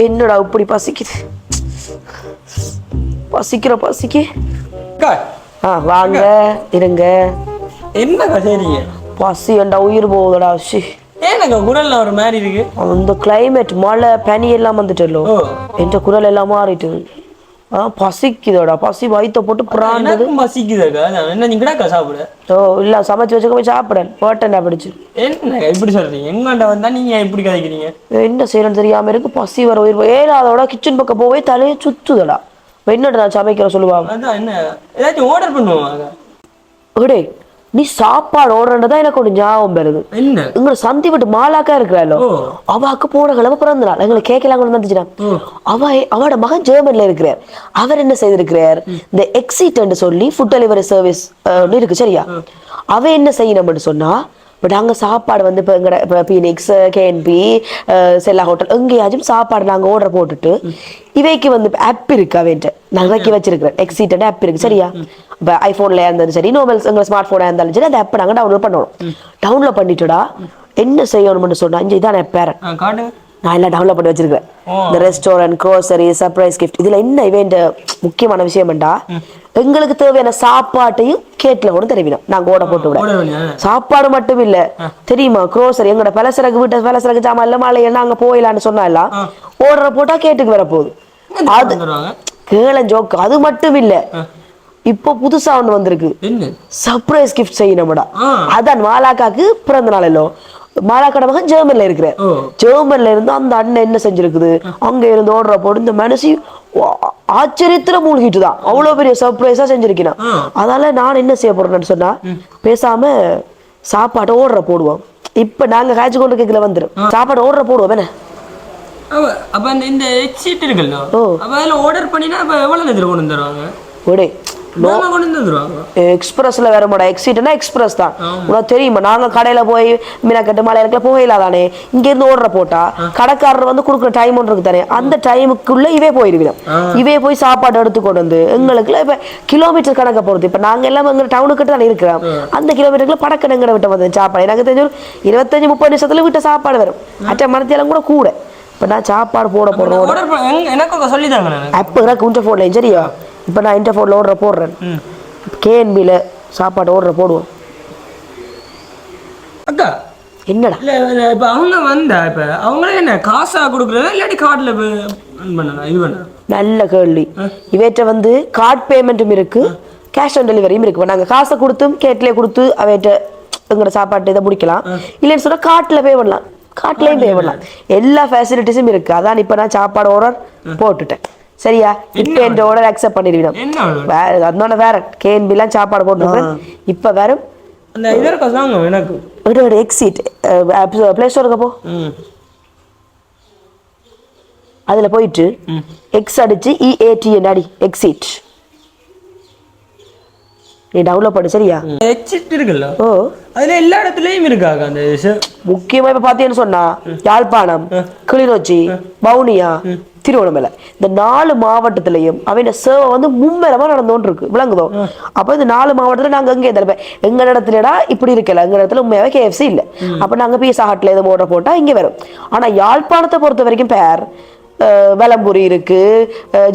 என்னடா இப்படி பசிக்குது? பசிக்கிற பசிக்கு. ஆ வாங்க இருங்க. என்னக்கா சரிங்க பசி ஏன்டா உயிர் போகுதுடா ஷி ஏனக்கா குரல்ல ஒரு மாதிரி இருக்கு? அந்த climate மழை பனி எல்லாம் வந்துட்டല്ലോ ஓ. என்ற குரல் எல்லாம் மாறிட்டு பசிக்குதோடா. பசி வயித்த போட்டு பிராண்டது எனக்கும் பசிக்குதாக்கா என்ன நீங்கடாக்கா சாப்பிட? ஓ இல்ல சமைச்சு வச்சுக்க போய் சாப்பிடேன் போட்டேன்டா பிடிச்சு. என்னக்கா இப்படி சொல்றீங்க? எங்கண்ட வந்தா நீங்க இப்படி கதைக்கிறீங்க? என்ன செய்யணும்னு தெரியாம இருக்கு. பசி வர உயிர் போய் ஏன் அதோட கிச்சன் பக்கம் போய் தலையை சுத்துதடா. என்னடா நான் சமைக்கிற சொல்லுவாங்க? என்ன ஏதாச்சும் ஆர்டர் பண்ணுவாங்க டேய் நீ சாப்பாடு ஓடுறதா எனக்கு ஒரு ஞாபகம் வருது. என்ன? எங்களை சந்தி விட்டு மாலாக்கா இருக்கிறாளோ. அவாக்கு போன கிழமை பிறந்த நாள் எங்களை கேட்கலாம் வந்துச்சுனா. அவ அவட மகன் ஜெர்மன்ல இருக்கிறார். அவர் என்ன செய்திருக்கிறார்? இந்த எக்ஸிட் சொல்லி ஃபுட் டெலிவரி சர்வீஸ் இருக்கு சரியா? அவ என்ன செய்யணும்னு சொன்னா பட் அங்க சாப்பாடு வந்து இப்போ எங்கட இப்போ பீனிக்ஸ் கேஎன்பி செல்லா ஹோட்டல் எங்கேயாச்சும் சாப்பாடு நாங்க ஆர்டர் போட்டுட்டு இவைக்கு வந்து ஆப் இருக்கு அவன்ட்டு. நான் இறக்கி வச்சிருக்கிறேன் எக்ஸிட் ஆப் இருக்கு. சரியா? இப்போ ஐஃபோன்ல இருந்தாலும் சரி நோபல் எங்க ஸ்மார்ட் போனா இருந்தாலும் சரி அந்த ஆப் நாங்க டவுன்லோட் பண்ணணும். டவுன்லோட் பண்ணிட்டுடா என்ன செய்யணும்னு சொன்னா இங்க இதான் என் பேரன் நான் எல்லாம் டவுன்லோட் பண்ணி வச்சிருக்கேன். இந்த ரெஸ்டாரண்ட் க்ரோசரி சர்ப்ரைஸ் கிஃப்ட் இதுல என்ன இவன் முக்கியமான விஷயம் என்னடா எங்களுக்கு தேவையான சாப்பாட்டையும் கேட்ல கூட தெரிவிடும் நாங்க ஓட போட்டு விட. சாப்பாடு மட்டும் இல்ல. தெரியுமா க்ரோசரி எங்களோட பலசரக்கு வீட்டு பலசரக்கு ஜாமான் இல்ல மாலை என்ன அங்க போயிடலான்னு சொன்னா எல்லாம் ஓடுற போட்டா கேட்டுக்கு வர போகுது அது கேளன் ஜோக் அது மட்டும் இல்ல. இப்போ புதுசா ஒண்ணு வந்திருக்கு. சர்ப்ரைஸ் கிஃப்ட் செய்யணும்டா. அதான் மாலாக்காக்கு பிறந்த நாள் எல்லாம் மாலாக்காட மகன் ஜெர்மன்ல இருக்கிறார் ஓ. ஜெர்மன்ல இருந்து அந்த அண்ணன் என்ன செஞ்சிருக்குது? அங்க இருந்து ஓடுற போட்டு இந்த மனசு ஆச்சரியத்துல மூழ்கிட்டு தான் அவ்வளவு பெரிய சர்ப்ரைஸா செஞ்சிருக்கிறான் ஆ. அதனால நான் என்ன செய்ய போறேன்னு சொன்னா பேசாம சாப்பாட்டை ஓடுற போடுவோம். இப்ப நாங்க காய்ச்சி கொண்டு கேக்கல வந்துரும். சாப்பாடு ஓடுற போடுவோம் என்ன? அப்ப இந்த எக்ஸிட் இருக்குல்ல? ஓ. அப்ப அதுல ஆர்டர் பண்ணினா அப்ப எவ்வளவு நேரத்துல கொண்டு வந்துருவாங்க ஒடே எக்ஸ்பிரஸ்ல வேற மாடா. எக்ஸிட்னா எக்ஸ்பிரஸ் தான். உனக்கு தெரியுமா? நாங்க கடையில போய் மீனக்கட்டு மலையில போகல தானே இங்க இருந்து ஓடுற போட்டா கடைக்காரர் வந்து கொடுக்குற டைம் ஒன்று இருக்கு தானே? அந்த டைமுக்குள்ள இவே போயிருவிடும். இவே போய் சாப்பாடு எடுத்து கொண்டு வந்து எங்களுக்குள்ள இப்ப கிலோமீட்டர் கணக்க போறது இப்ப நாங்க எல்லாம் எங்க டவுனுக்கு தானே இருக்கிறோம். அந்த கிலோமீட்டருக்குள்ள படக்க எங்கட விட்ட வந்து சாப்பாடு. எனக்கு தெரிஞ்ச இருபத்தஞ்சு முப்பது நிமிஷத்துல விட்ட சாப்பாடு வரும். அட்ட மனத்தியெல்லாம் கூட கூட. இப்ப நான் சாப்பாடு போட போடுறோம் எனக்கு சொல்லி தாங்க அப்போ எனக்கு உண்ட ஃபோன்ல சரியா? இப்போ நான் இந்த ஃபோனில் ஓடுற போடுறேன். கேஎன்பியில் சாப்பாடு ஓடுற போடுவோம். அக்கா என்னடா? இல்ல இப்ப அவங்க வந்தா இப்ப அவங்களே என்ன காசா கொடுக்குறதா இல்லாட்டி கார்டுல இது பண்ண? நல்ல கேள்வி. இவற்றை வந்து கார்ட் பேமெண்ட்டும் இருக்கு கேஷ் ஆன் டெலிவரியும் இருக்கு. இப்ப நாங்க காசை கொடுத்தும் கேட்லேயே கொடுத்து அவைட்ட எங்களோட சாப்பாட்டு இதை முடிக்கலாம். இல்லைன்னு சொன்னா கார்ட்ல பே பண்ணலாம். கார்ட்லயும் பே பண்ணலாம். எல்லா ஃபெசிலிட்டிஸும் இருக்கு. அதான் இப்ப நான் சாப்பாடு ஆர்டர் போட்டுட்டேன். சரியா? இப்ப என் ஆர்டர் அக்செப்ட் order? வேற அதனால வேற கேஎன்பிலாம் சாப்பாடு போட்டுருக்கேன் இப்ப வேறும் அந்த இதற்கு தாங்க எனக்கு? விடு விடு எக்ஸிட் ப்ளே ஸ்டோருக்கு போ. அதுல போயிட்டு எக்ஸ் அடிச்சு E இஏடி அடி. எக்ஸிட் நீ டவுன்லோட் பண்ணு சரியா? எக்ஸிட் இருக்குல்ல? ஓ. அதுல எல்லா இடத்துலயும் இருக்காங்க அந்த. முக்கியமா இப்ப பாத்தீங்கன்னு சொன்னா யாழ்ப்பாணம் கிளிநொச்சி வவுனியா திருவண்ணாமலை. இந்த நாலு மாவட்டத்திலையும் அவன் சேவை வந்து மும்முரமா நடந்தோன்னு இருக்கு விளங்குதோ அப்ப இந்த நாலு மாவட்டத்துல நாங்க எங்க இருந்தாலும் இப்ப எங்க இடத்துலடா இப்படி இருக்கல. எங்க இடத்துல உண்மையாவே கேஎஃப்சி இல்ல. அப்ப நாங்க பீஸா ஹட்ல எதுவும் ஓட போட்டா இங்க வரும். ஆனா யாழ்ப்பாணத்தை பொறுத்த வரைக்கும் பேர் வெலம்புரி இருக்கு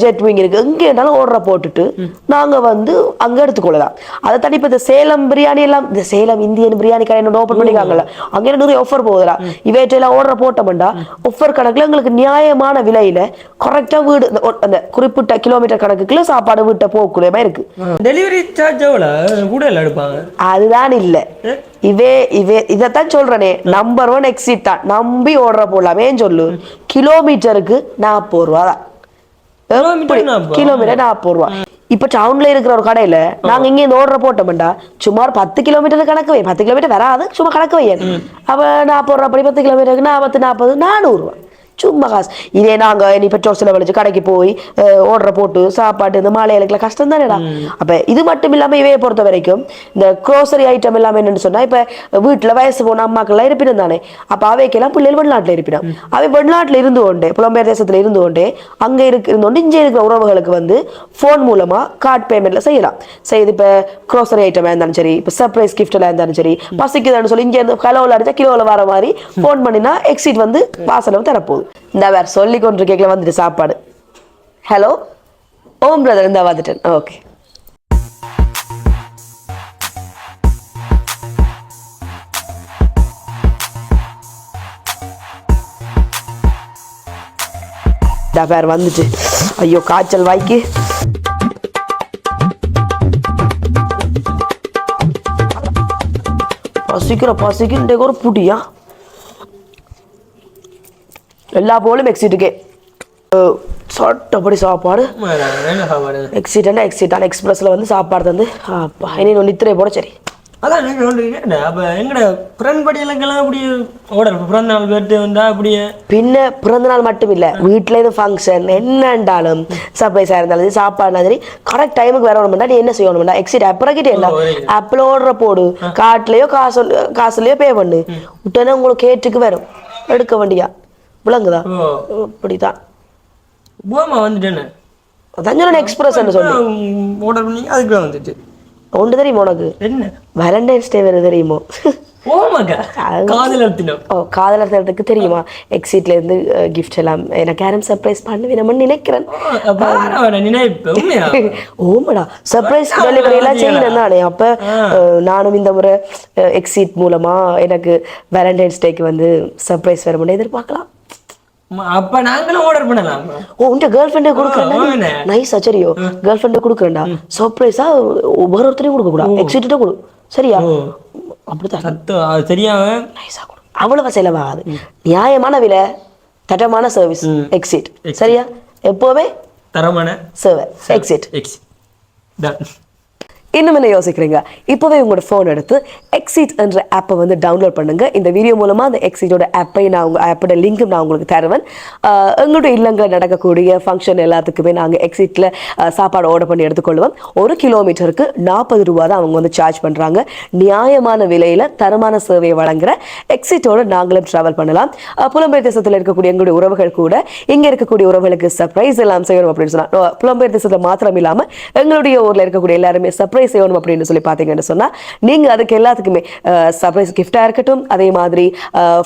ஜெட்விங் இருக்கு. எங்க இருந்தாலும் ஓடுற போட்டுட்டு நாங்க வந்து அங்க எடுத்துக்கொள்ளலாம். அதை தாண்டி இப்ப இந்த சேலம் பிரியாணி எல்லாம் இந்த சேலம் இந்தியன் பிரியாணி கடை ஓப்பன் பண்ணிருக்காங்கல்ல அங்க நிறைய ஆஃபர் போகுதுடா. இவற்றையெல்லாம் ஓடுற போட்டோம்டா ஆஃபர் கணக்குல எங்களுக்கு நியாயமான விலையில கரெக்டா வீடு அந்த குறிப்பிட்ட கிலோமீட்டர் கணக்குக்குள்ள சாப்பாடு வீட்டை போக்குறமா இருக்கு. டெலிவரி சார்ஜ் எவ்வளோ? கூட இல்லை எடுப்பாங்க. அதுதான் இல்ல. இவே இவே இதைத்தான் சொல்றேனே நம்பர் ஒன் எக்ஸிட் தான். நம்பி ஓடுற போலாமே சொல்லு. கிலோமீட்டருக்கு நாற்பது ரூபா. தான் கிலோமீட்டர் நாற்பது. ரூபா. இப்ப டவுன்ல இருக்கிற ஒரு கடையில நாங்க இங்க இந்த ஓடுற போட்டோம்டா. சுமார் பத்து கிலோமீட்டர் கணக்கு வை. பத்து கிலோமீட்டர் வராது. சும்மா கணக்கு வை அப்ப நாற்பது ரூபா படி பத்து கிலோமீட்டருக்கு நாற்பது நாற்பது நானூறு ரூபா. சும்மா காசு. இதே நாங்க நீ பெட்ரோல் செலவழிச்சு கடைக்கு போய் ஓடுற போட்டு சாப்பாடு இந்த மாலைகளுக்குலாம் கஷ்டம் தானேடா அப்ப இது மட்டும் இல்லாம இவையை பொறுத்த வரைக்கும் இந்த க்ரோசரி ஐட்டம் எல்லாமே என்னன்னு சொன்னா இப்ப வீட்டுல வயசு போன அம்மாக்கள்லாம் இருப்பினும் தானே. அப்ப அவைக்கெல்லாம் பிள்ளைகள் வெளிநாட்டுல இருப்பினும் அவை வெளிநாட்டுல இருந்து கொண்டே புலம்பெயர் தேசத்துல இருந்து கொண்டே அங்க இருக்கு இருந்து கொண்டு இங்கே இருக்கிற உறவுகளுக்கு வந்து ஃபோன் மூலமா கார்டு பேமெண்ட்ல செய்யலாம். செய்து இப்ப க்ரோசரி ஐட்டமா இருந்தாலும் சரி இப்ப சர்ப்ரைஸ் கிஃப்ட்ல இருந்தாலும் சரி பசிக்குதுன்னு சொல்லி இங்க இருந்து கலோல அடிச்சா கிலோல வர மாதிரி ஃபோன் பண்ணினா எக்ஸிட் வந்து வாசல வந்து தரப்போகுது. இந்த வேறு சொல்லி கொண்டு கேட்கல வந்துட்டு சாப்பாடு. ஹலோ ஓம் பிரதர் இந்த வந்துட்டேன். ஓகே இந்த பேர் வந்துட்டு. ஐயோ காய்ச்சல் வாய்க்கு. பசிக்கிற பசிக்கின்ற ஒரு புடியா? எல்லா போலும் எக்ஸிட்டுக்கே சட்டப்படி சாப்பாடு. என்ன சாப்பாடு எக்ஸிட்டா எக்ஸிட்டான எக்ஸ்பிரஸ்ல வந்து சாப்பாடு தந்து அப்பா இனி நித்திரை போட சரி. அதான் எனக்கு ஒன்று கேட்டேன் அப்போ எங்கட ஃப்ரெண்ட் படியெல்லாம் அப்படி ஓடர் பிறந்த நாள் பேர்த்து வந்தா அப்படியே? பின்ன பிறந்த நாள் மட்டும் இல்ல வீட்டுல இருந்து ஃபங்க்ஷன் என்னண்டாலும் சர்ப்ரைஸா இருந்தாலும் சாப்பாடுனா சரி கரெக்ட் டைமுக்கு நீ என்ன செய்யணும்டா எக்ஸிட் அப்புறம் இல்ல. ஆப்பிள் ஓடுற போடு காட்டுலயோ காசு காசுலயோ பே பண்ணு. உடனே உங்களுக்கு கேட்டுக்கு வரும். எடுக்க வேண்டியா? விளங்குதா அப்படிதான். போமா வந்துட்டேன்னு. தஞ்சோரன் எக்ஸ்பிரஸ் சொல்லு ஆர்டர் பண்ணி அதுக்கு வந்துச்சு ஒன்று தெரியுமா உனக்கு? என்ன? வேலண்டைன்ஸ் டே வேறு தெரியுமோ? ஓ காதலர் தினத்துக்கு தெரியுமா? எக்ஸிட்ல இருந்து கிஃப்ட் எல்லாம் எனக்கு யாரும் சர்ப்ரைஸ் பண்ணுவேன் நினைக்கிறேன். ஓமடா சர்ப்ரைஸ் டெலிவரி எல்லாம் செய்யணும் தானே? அப்ப நானும் இந்த முறை எக்ஸிட் மூலமா எனக்கு வேலண்டைன்ஸ் டேக்கு வந்து சர்ப்ரைஸ் வர முடியும் எதிர்பார்க்கலாம். அப்ப நாங்களும் ஆர்டர் பண்ணலாம். ஓ உன்ட கேர்ள் ஃப்ரெண்டே கொடுக்குறேன்டா ஆமாண்ணே. நைஸ் சரியோ கேர்ள் ஃப்ரெண்டே கொடுக்குறேன்டா. சர்ப்ரைஸா ஒவ்வொரு ஒருத்தரையும் கொடுக்க கூடாது. எக்ஸிட்டே கொடு. சரியா? அப்படித்தான். சத்தம் தெரியாம நைஸா கொடு. அவ்வளவு செலவாகாது. நியாயமான விலை தட்டமான சர்வீஸ் எக்ஸிட் சரியா? எப்போவுமே தரமான சேவை எக்ஸிட் எக்ஸ் டன் இன்னும் என்ன யோசிக்கிறீங்க? இப்போவே உங்களோட ஃபோன் எடுத்து எக்ஸிட் என்ற ஆப்பை வந்து டவுன்லோட் பண்ணுங்க. இந்த வீடியோ மூலமாக அந்த எக்ஸிட்டோட ஆப்பை நான் உங்க ஆப்போட லிங்க்கும் நான் உங்களுக்கு தருவேன். எங்களுடைய இல்லங்களில் இல்லங்கள் நடக்கக்கூடிய ஃபங்க்ஷன் எல்லாத்துக்குமே நாங்கள் எக்ஸிட்டில் சாப்பாடு ஆர்டர் பண்ணி எடுத்துக்கொள்வோம். ஒரு கிலோமீட்டருக்கு நாற்பது ரூபா தான் அவங்க வந்து சார்ஜ் பண்ணுறாங்க நியாயமான விலையில் தரமான சேவையை வழங்குற எக்ஸிட்டோட நாங்களும் ட்ராவல் பண்ணலாம். புலம்பெயர் தேசத்தில் இருக்கக்கூடிய எங்களுடைய உறவுகள் கூட இங்கே இருக்கக்கூடிய உறவுகளுக்கு சர்ப்ரைஸ் எல்லாம் செய்யணும் அப்படின்னு சொன்னால் புலம்பெயர் தேசத்தில் மாத்திரம் இல்லாமல் எங்களுடைய ஊரில் இருக்கக்கூடிய எல்லாருமே சர்ப்ரைஸ் செய்யணும் அப்படின்னு சொல்லி பார்த்தீங்கன்னு சொன்னால் நீங்கள் அதுக்கு எல்லாத்துக்குமே சர்ப்ரைஸ் கிஃப்டாக இருக்கட்டும் அதே மாதிரி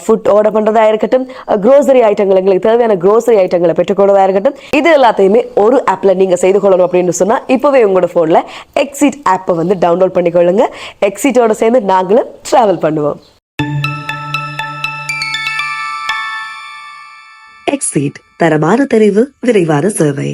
ஃபுட் ஆர்டர் பண்ணுறதா இருக்கட்டும் க்ரோசரி ஐட்டங்கள் எங்களுக்கு தேவையான க்ரோசரி ஐட்டங்களை பெற்றுக்கொள்வதாக இருக்கட்டும் இது எல்லாத்தையுமே ஒரு ஆப்பில் நீங்கள் செய்து கொள்ளணும் அப்படின்னு சொன்னால் இப்போவே உங்களோட ஃபோனில் எக்ஸிட் ஆப்பை வந்து டவுன்லோட் பண்ணிக்கொள்ளுங்க. எக்ஸிட்டோட சேர்ந்து நாங்களும் ட்ராவல் பண்ணுவோம். எக்ஸிட் தரமான தெரிவு விரைவான சேவை